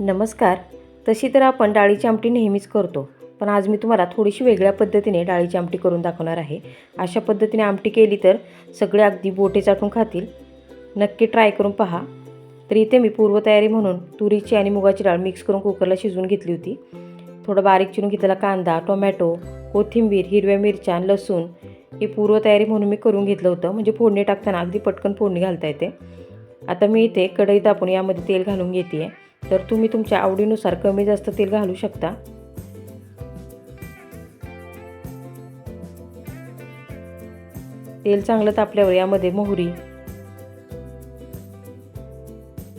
नमस्कार. तशी तर आपण डाळीची आमटी नेहमीच करतो पण आज मी तुम्हाला थोडीशी वेगळ्या पद्धतीने डाळीची आमटी करून दाखवणार आहे. अशा पद्धतीने आमटी केली तर सगळे अगदी बोटे चाटून खातील. नक्की ट्राय करून पहा. तर इथे मी पूर्वतयारी म्हणून तुरीची आणि मुगाची डाळ मिक्स करून कुकरला शिजवून घेतली होती. थोडं बारीक चिरून घेतलेला कांदा टोमॅटो कोथिंबीर हिरव्या मिरच्या लसूण ही पूर्वतयारी म्हणून मी करून घेतलं होतं. म्हणजे फोडणी टाकताना अगदी पटकन फोडणी घालता येते. आता मी इथे कढई तापून यामध्ये तेल घालून घेते आहे तर तुम्ही तुमच्या आवडीनुसार कमी जास्त तेल घालू शकता. तेल चांगलं तापल्यावर यामध्ये मोहरी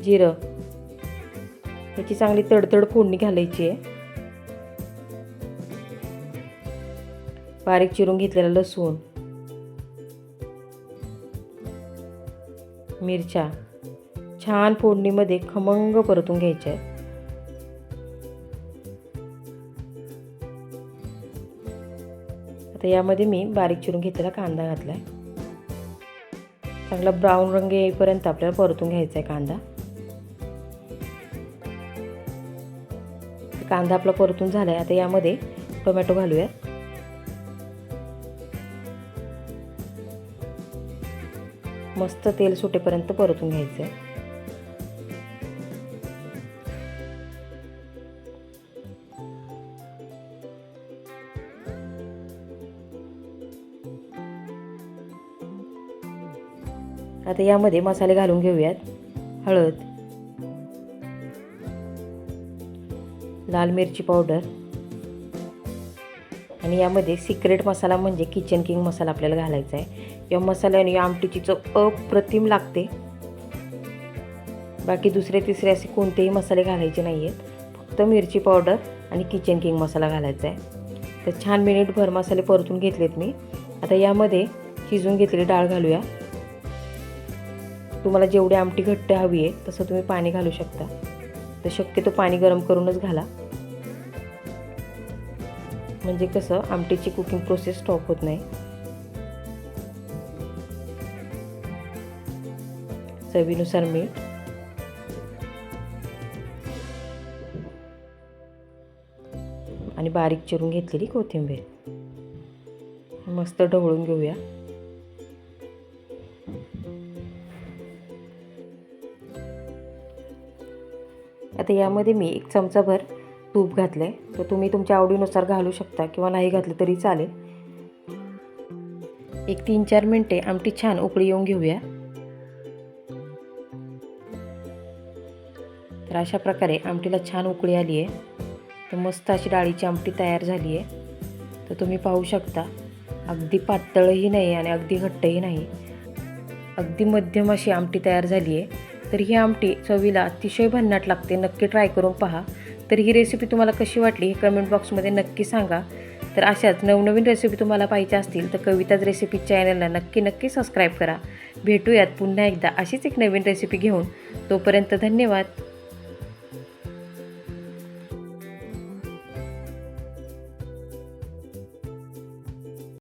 जिरं याची चांगली तडतड फोडणी घालायची आहे. बारीक चिरून घेतलेला लसूण मिरच्या छान फोडणीमध्ये खमंग परतून घ्यायचे आहेत. आता यामध्ये मी बारीक चिरून घेतलेला कांदा घातला आहे चांगला ब्राऊन रंग येईपर्यंत आपल्याला परतून घ्यायचा आहे कांदा. कांदा आपला परतून झाला आहे आता यामध्ये टोमॅटो घालूयात. मस्त तेल सुटेपर्यंत परतून घ्यायचं आहे आता यामध्ये मसाले घालून घेऊयात. हळद. लाल मिरची पावडर. आणि यामध्ये सिक्रेट मसाला म्हणजे किचन किंग मसाला आपल्याला घालायचा आहे. या मसाल्याने या आमटीची चव अप्रतिम लागते. बाकी दुसरे तिसरे असे कोणतेही मसाले घालायचे नाही आहेत फक्त मिरची पावडर आणि किचन किंग मसाला घालायचा आहे. तर छान मिनिटभर मसाले परतून घेतलेत मी. आता यामध्ये शिजून घेतलेली डाळ घालूया. तुम्हाला जेवढी आमटी घट्ट हवी आहे तसं तुम्ही पाणी घालू शकता. तर शक्यतो पाणी गरम करूनच घाला. म्हणजे कसं आमटीची कुकिंग प्रोसेस स्टॉप होत नाही. चवीनुसार मीठ. आणि बारीक चिरून घेतलेली कोथिंबीर. मस्त ढवळून घेऊया. आता यामध्ये मी एक चमचाभर तूप घातलं आहे तर तुम्ही तुमच्या आवडीनुसार घालू शकता किंवा नाही घातलं तरी चालेल. एक तीन चार मिनटे आमटी छान उकळी येऊन घेऊया. तर अशा प्रकारे आमटीला छान उकळी आली आहे. तर मस्त अशी डाळीची आमटी तयार झाली आहे. तर तुम्ही पाहू शकता अगदी पातळही नाही आणि अगदी घट्टही नाही. अगदी मध्यम अशी आमटी तयार झाली आहे. तर ही आमटी चवीला अतिशय भन्नाट लागते. नक्की ट्राय करून पहा. तर ही रेसिपी तुम्हाला कशी वाटली हे कमेंट बॉक्समध्ये नक्की सांगा. तर अशाच नवनवीन रेसिपी तुम्हाला पाहिजे असतील तर कविताज रेसिपी चॅनलला नक्की नक्की सबस्क्राईब करा. भेटूयात पुन्हा एकदा अशीच एक नवीन रेसिपी घेऊन. तोपर्यंत धन्यवाद.